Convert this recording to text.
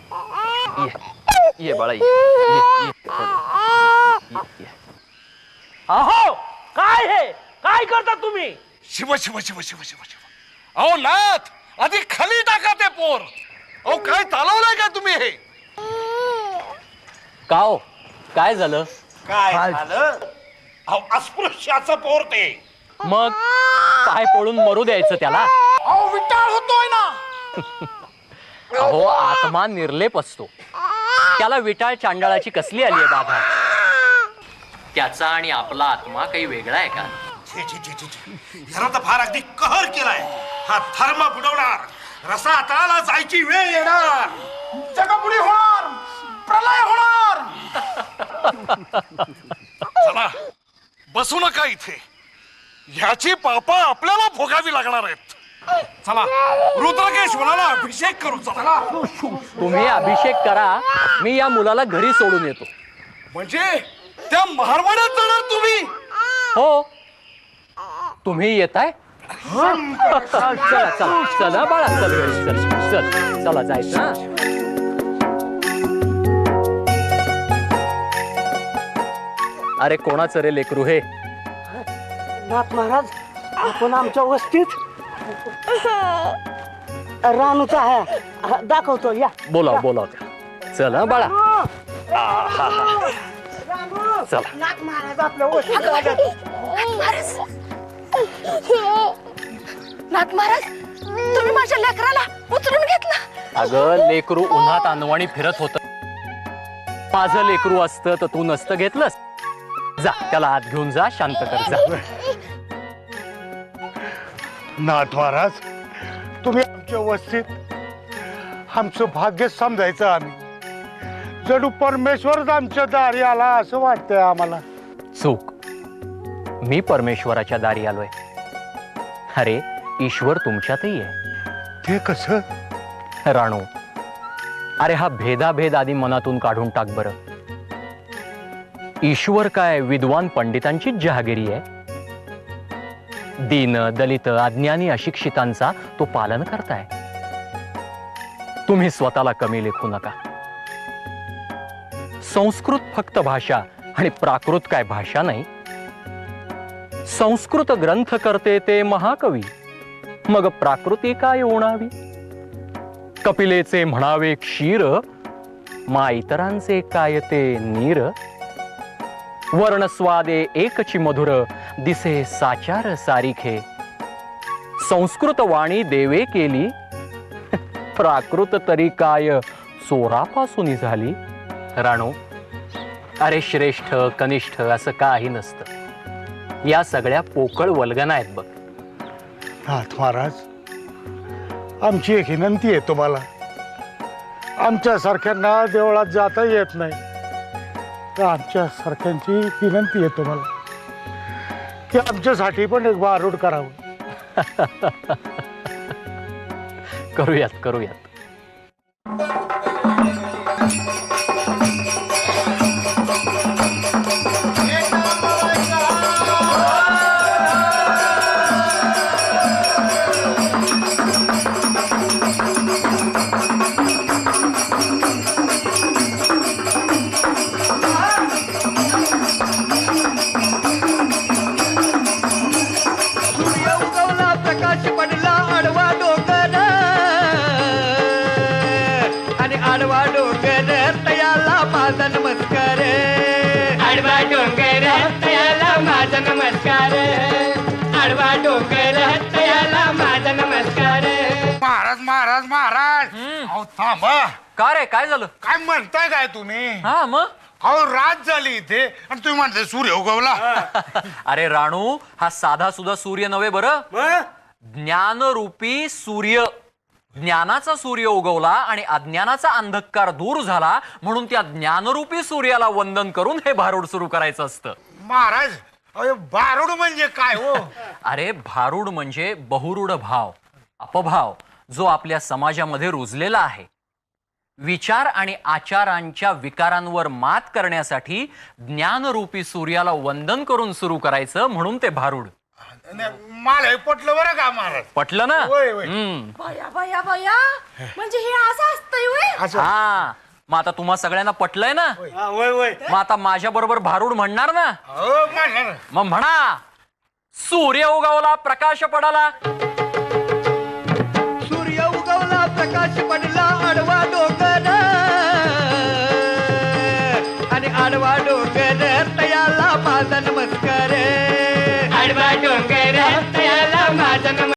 ये ये बाळा ये ये ये. ये, ये. अहो काय हे काय करता तुम्ही शिव शिव शिव शिव शिव शिव अहो नाथ आधी खाली टाका ते पोर. अहो काय चालवलंय का तुम्ही हे? काव काय झालं? काय झालं? अहो अस्पृश्याचं पोर ते. मग पाय पडून मरू द्यायचं त्याला? अहो विटाळ होतोय ना. अहो आत्मा निर्लेप असतो. त्याला विटाळ चांडाळाची कसली आली आहे बाधा त्याचा आणि आपला आत्मा काही वेगळा आहे का? छे छे छे छे छे. तर फार अगदी कहर केलाय. हा धर्म बुडवणार. रसा तळाला जायची वेळ येणार. जगपुडी होणार. प्रलय होणार. चला बसू नका इथे. ह्याची पापा आपल्याला भोगावी लागणार आहेत. चला रुद्रकेश्वराला अभिषेक करू चला. तुम्ही अभिषेक करा मी या मुलाला घरी सोडून येतो. म्हणजे त्या महारवाड्यात जाणार तुम्ही? हो. तुम्ही येताय? चला चला चला बाळा चल घरी चल चल चला जायचं हा अरे कोणाचं रे लेकरू हे नाथ महाराज आपण आमच्या वस्तीत रानूचा आहे दाखवतो या बोलाव बोलाव त्या चल हा बाळा चला नाथ महाराज आपल्या वस्तीत आले. नाथ महाराज तुम्ही माझ्या लेकराला उचलून घेतला. अगं लेकरू उन्हात अनवाणी फिरत होत. माझं लेकरू असतं तर तू नसतं घेतलंस. जा त्याला आत घेऊन जा शांत कर जा. नाथ महाराज तुम्ही आमच्या वस्तीत आमचं भाग्य समजायचं आम्ही. जणू परमेश्वरच आमच्या दारी आला असं वाटतंय आम्हाला. चूक. मी परमेश्वराच्या दारी आलोय. अरे ईश्वर तुमच्यातही आहे. ते कसं? राणू अरे हा भेदाभेद आधी मनातून काढून टाक बरं. ईश्वर काय विद्वान पंडितांचीच जहागिरी आहे? दीन दलित अज्ञानी अशिक्षितांचा तो पालन करताय. तुम्ही स्वतःला कमी लेखू नका. संस्कृत फक्त भाषा आणि प्राकृत काय भाषा नाही? संस्कृत ग्रंथ करते ते महाकवी. मग प्राकृती काय ओणावी? कपिलेचे म्हणावे क्षीर मा इतरांचे काय ते नीर? वर्णस्वादे एकची मधुर दिसे साचार सारिखे. संस्कृत वाणी देवे केली. प्राकृत तरी काय चोरापासून झाली? राणू अरे श्रेष्ठ कनिष्ठ असं काही नसतं. या सगळ्या पोकळ वल्गना आहेत बघ. नाथ महाराज आमची एक विनंती आहे तुम्हाला. आमच्या सारख्यांना देवळात जाता येत नाही. तर आमच्या सारख्यांची विनंती आहे तुम्हाला. की आमच्यासाठी पण एक बारूड करावं. करूयात करूयात. माझा नमस्कार. आडवा डोंगर तयाला माझा नमस्कार. महाराज महाराज महाराज. अहो थांबा. का रे? काय झालं? काय म्हणताय काय तुम्ही? हा मग? अहो रात झाली इथे आणि तुम्ही म्हणताय सूर्य उगवला. अरे राणू हा साधा सुद्धा सूर्य नव्हे बरं? ज्ञानरूपी सूर्य. ज्ञानाचा सूर्य उगवला आणि अज्ञानाचा अंधकार दूर झाला म्हणून त्या ज्ञानरूपी सूर्याला वंदन करून हे भारूड सुरू करायचं असतं. महाराज अरे बारूड म्हणजे काय हो? अरे भारूड म्हणजे बहुरूढ भाव अपभाव जो आपल्या समाजामध्ये रुजलेला आहे. विचार आणि आचारांच्या विकारांवर मात करण्यासाठी ज्ञानरूपी सूर्याला वंदन करून सुरू करायचं म्हणून ते भारूड. मला हे पटलं बरं का महाराज पटलं ना? होय, होय. हम्म. बया बया बया म्हणजे हे असं असतंय? असं. हा. मग आता तुम्हा सगळ्यांना पटलंय ना? हा, होय होय. मग आता माझ्या बरोबर भारूड म्हणणार ना? हो म्हणणार. मग म्हणा. सूर्य उगवला प्रकाश पडाला. सूर्य उगवला प्रकाश पडला आडवा डोंगर. आणि आडवा डोंगर तयाला माझा नमस्कार. आडवा डोंगर.